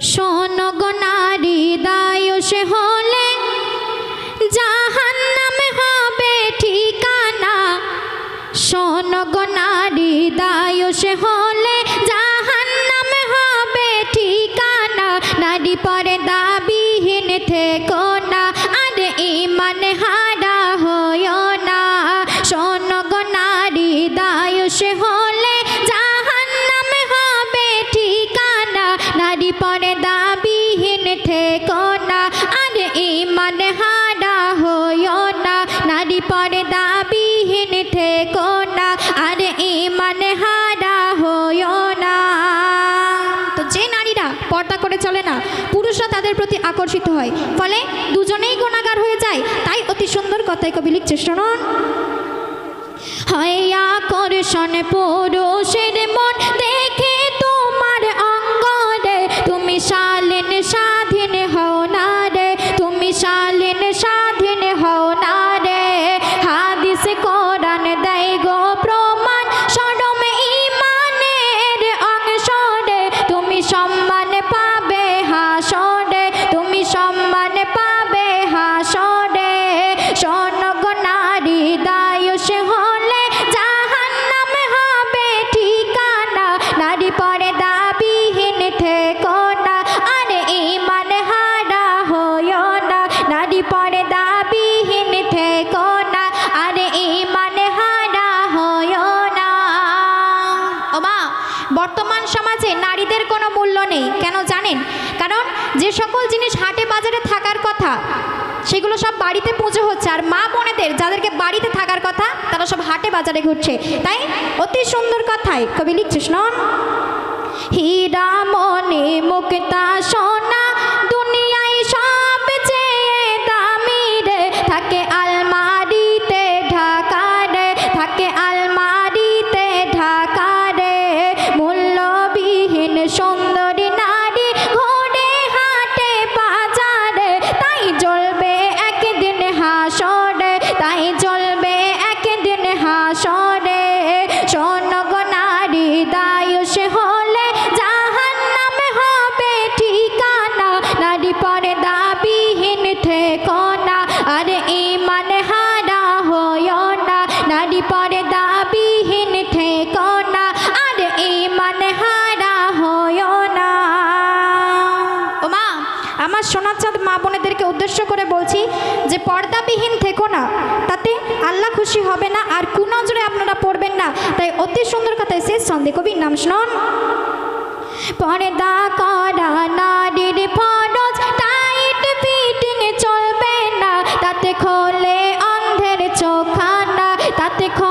শোন গো নারী হলে। জাহান নামে হবে ঠিকানা। শোন গো হলে। জাহান নামে হবে ঠিকানা। নারী পরে পরে দাবিহীন থেকো না, আর ইমান হারা হইও না। নারী পরে দাবিহীন থেকো না, আর ইমান হারা হইও না। তো যে নারীরা পর্দা করে চলে না, পুরুষরা তাদের প্রতি আকর্ষিত হয়। ফলে দুজনেই গুণাগার হয়ে যায়, তাই অতি সুন্দর কথায় কবি লিখছে, শুনুন। হয় আকর্ষণ পুরুষের মন দেখে শালীন স্বাধীন কোনো মূল্য নেই, কেন জানেন? কারণ যে সকল জিনিস হাটে বাজারে থাকার কথা, সেগুলো সব বাড়িতে পুজো হচ্ছে। আর মা বোনেদের যাদেরকে বাড়িতে থাকার কথা, তারা সব হাটে বাজারে ঘুরছে। তাই অতি সুন্দর কথায় কবি লিখছিস নন হীরা মনে মুক্তা পরে দাবিহীন থেকো না আর ইমান হারা হইও না ও মা আমার সোনাচাঁদ মা বোনেদেরকে উদ্দেশ্য করে বলছি যে পর্দাবিহীন থেকো না তাতে আল্লাহ খুশি হবে না আর কুনজরে আপনারা পড়বেন না। তাই অতি সুন্দর কথায় শেষ ছন্দে কবির নাম শুনুন। পর্দা কর রাতে খ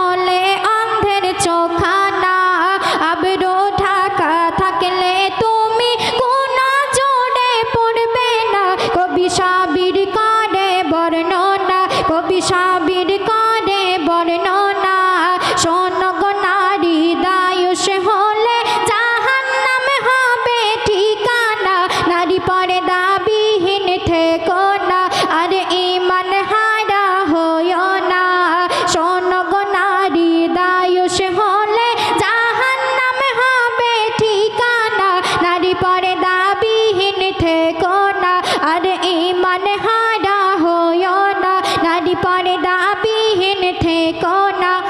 না